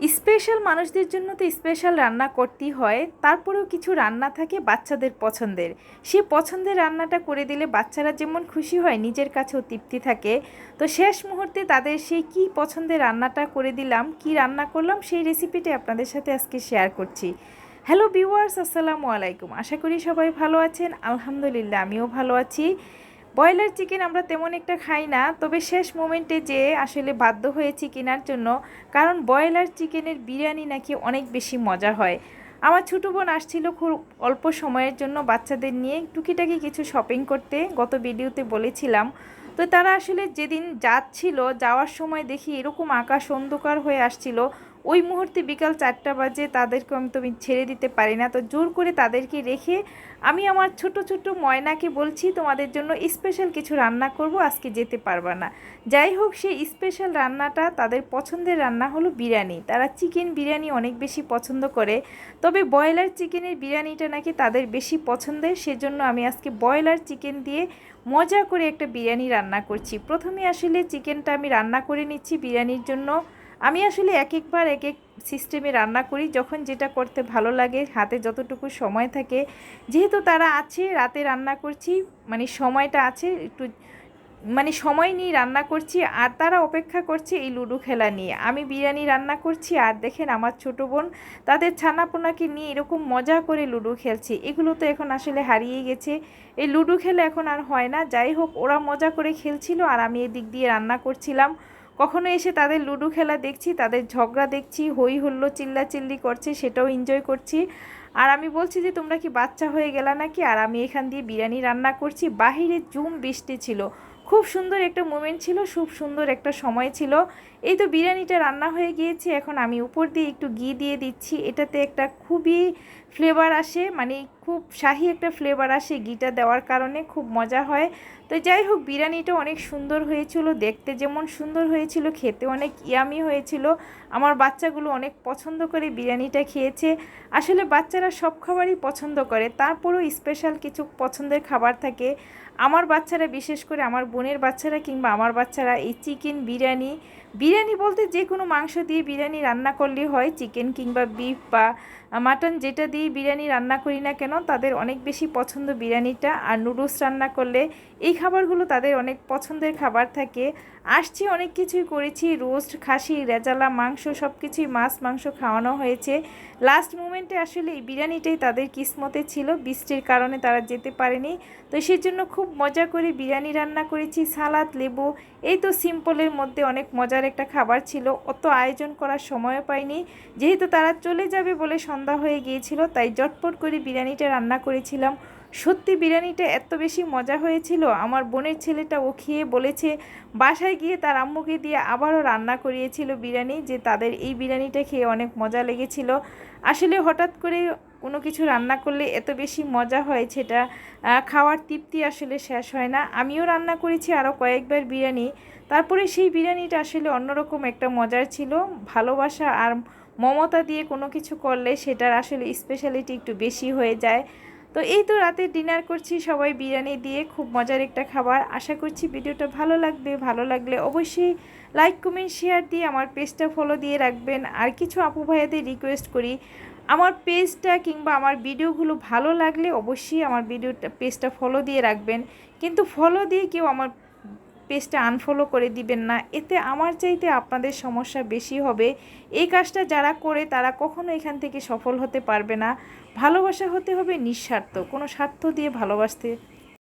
Special মানুষদের জন্য তো স্পেশাল রান্না করতেই হয়, তারপরেও কিছু রান্না থাকে বাচ্চাদের পছন্দের। সে পছন্দের রান্নাটা করে দিলে বাচ্চারা যেমন খুশি হয়, নিজের কাছেও তৃপ্তি থাকে। তো শেষ মুহূর্তে তাদের সেই কি পছন্দের রান্নাটা করে দিলাম, কি রান্না করলাম, সেই রেসিপিটি আপনাদের সাথে আজকে শেয়ার করছি। হ্যালো ভিউয়ার্স আসসালামু আলাইকুম। আশা করি সবাই ভালো আছেন। আলহামদুলিল্লাহ, আমিও ভালো আছি। ব্রয়লার চিকেন আমরা তেমন একটা খাই না, তবে শেষ মোমেন্টে যে আসলে বাধ্য হয়েছি কেনার জন্য, কারণ ব্রয়লার চিকেনের বিরিয়ানি নাকি অনেক বেশি মজা হয়। আমার ছোটো বোন আসছিল খুব অল্প সময়ের জন্য বাচ্চাদের নিয়ে টুকিটাকি কিছু শপিং করতে, গত ভিডিওতে বলেছিলাম। তো তারা আসলে যেদিন যাচ্ছিল, যাওয়ার সময় দেখি এরকম আকাশ অন্ধকার হয়ে আসছিল ওই মুহূর্তে বিকাল চারটা বাজে তাদেরকে আমি তো ছেড়ে দিতে পারি না। তো জোর করে তাদেরকে রেখে আমি আমার ছোট ছোট ময়নাকে বলছি, তোমাদের জন্য স্পেশাল কিছু রান্না করব, আজকে যেতে পারবা না। যাই হোক, সেই স্পেশাল রান্নাটা তাদের পছন্দের রান্না হলো বিরিয়ানি। তারা চিকেন বিরিয়ানি অনেক বেশি পছন্দ করে, তবে ব্রয়লার চিকেনের বিরিয়ানিটা নাকি তাদের বেশি পছন্দের, সেজন্য আমি আজকে ব্রয়লার চিকেন দিয়ে মজা করে একটা বিরিয়ানি রান্না করছি। প্রথমে আসলে চিকেনটা আমি রান্না করে নিচ্ছি বিরিয়ানির জন্য। আমি আসলে এক একবার এক এক সিস্টেমে রান্না করি, যখন যেটা করতে ভালো লাগে, হাতে যতটুকু সময় থাকে। যেহেতু তারা আছে, রাতে রান্না করছি মানে সময়টা আছে, একটু মানে সময় নিয়ে রান্না করছি, আর তারা অপেক্ষা করছে এই লুডো খেলা নিয়ে। আমি বিরিয়ানি রান্না করছি, আর দেখেন আমার ছোটো বোন, তাদের ছানাপোনাকে নিয়ে এরকম মজা করে লুডো খেলছে। এগুলো তো এখন আসলে হারিয়ে গেছে। এই লুডো খেলা এখন আর হয় না। যাই হোক, ওরা মজা করে খেলছিল, আর আমি এদিক দিয়ে রান্না করছিলাম। কখনো এসে তাদের লুডো খেলা দেখছি, তাদের ঝগড়া দেখছি হই হুল্লো চিল্লা চিল্লি করছে, সেটাও এনজয় করছি। আর আমি বলছি যে, তোমরা কি বাচ্চা হয়ে গেলা নাকি? আর আমি এখান দিয়ে বিরিয়ানি রান্না করছি। বাহিরে জুম বৃষ্টি ছিল। খুব সুন্দর একটা মোমেন্ট ছিল, খুব সুন্দর একটা সময় ছিল। এই তো বিরিয়ানিটা রান্না হয়ে গিয়েছে, এখন আমি উপর দিয়ে একটু ঘি দিয়ে দিচ্ছি। এটাতে একটা খুবই ফ্লেভার আসে মানে খুব শাহি একটা ফ্লেভার আসে ঘিটা দেওয়ার কারণে, খুব মজা হয়। তো যাই হোক, বিরিয়ানিটা অনেক সুন্দর হয়েছিল দেখতে, যেমন সুন্দর হয়েছিল, খেতে অনেক ইয়ামি হয়েছিল। আমার বাচ্চাগুলো অনেক পছন্দ করে বিরিয়ানিটা খেয়েছে। আসলে বাচ্চারা সব খাবারই পছন্দ করে, তারপরেও স্পেশাল কিছু পছন্দের খাবার থাকে। আমার বাচ্চারা, বিশেষ করে আমার বোনের বাচ্চারা কিংবা আমার বাচ্চারা, এই চিকেন বিরিয়ানি বিরিয়ানি বলতে যে কোনো মাংস দিয়ে বিরিয়ানি রান্না করলে হয়। চিকেন কিংবা বিফ বা মাটন যেটা দিয়ে বিরিয়ানি রান্না করি না কেন তাদের অনেক বেশি পছন্দ বিরিয়ানিটা আর নুডলস রান্না করলে এই খাবারগুলো তাদের অনেক পছন্দের খাবার থাকে। আসছি, অনেক কিছুই করেছি, রোস্ট, খাসি, রেজালা, মাংস সব কিছুই মাছ, মাংস খাওয়ানো হয়েছে। লাস্ট মুমেন্টে আসলে এই বিরিয়ানিটাই তাদের কিসমতে ছিল, বৃষ্টির কারণে তারা যেতে পারেনি। তো সেই জন্য খুব মজা করে বিরিয়ানি রান্না করেছি, সালাদ, লেবু। এই তো সিম্পলের মধ্যে অনেক মজার একটা খাবার ছিল, অত আয়োজন করার সময়ও পাইনি। যেহেতু তারা চলে যাবে বলে সন্ধ্যা হয়ে গিয়েছিল, তাই জটপট করে বিরিয়ানিটা রান্না করেছিলাম। সত্যি বিরিয়ানিটা এত বেশি মজা হয়েছিল? আমার বোনের ছেলেটা ও খেয়ে বলেছে, বাসায় গিয়ে তার আম্মুকে দিয়ে আবারও রান্না করিয়েছিল বিরিয়ানি, যে তাদের এই বিরিয়ানিটা খেয়ে অনেক মজা লেগেছিল। আসলে হঠাৎ করে কোনো কিছু রান্না করলে এত বেশি মজা হয় সেটা খাওয়ার তৃপ্তি আসলে শেষ হয় না। আমিও রান্না করেছি আরও কয়েকবার বিরিয়ানি। তারপরে সেই বিরিয়ানিটা আসলে অন্যরকম একটা মজার ছিল। ভালোবাসা আর মমতা দিয়ে কোনো কিছু করলে সেটার আসলে স্পেশালিটি একটু বেশি হয়ে যায়। তো এই তো রাতে ডিনার করছি, সবাই বিরিয়ানি দিয়ে খুব মজার একটা খাবার। আশা করছি ভিডিওটা ভালো লাগবে। ভালো লাগলে অবশ্যই লাইক, কমেন্ট, শেয়ার দিয়ে আমার পেজটা ফলো দিয়ে রাখবেন। আর কিছু আপু ভাইয়াদের রিকোয়েস্ট করি, আমার পেজটা কিংবা আমার ভিডিওগুলো ভালো লাগলে অবশ্যই আমার ভিডিওটা, পেজটা ফলো দিয়ে রাখবেন। কিন্তু ফলো দিয়ে কেউ আমার পেজটা আনফলো করে দিবেন না। এতে আমার চাইতে আপনাদের সমস্যা বেশি হবে। এই কাজটা যারা করে, তারা কখনো এখান থেকে সফল হতে পারবে না। ভালোবাসা হতে হবে নিঃস্বার্থ। কোনো স্বার্থ দিয়ে ভালোবাসতে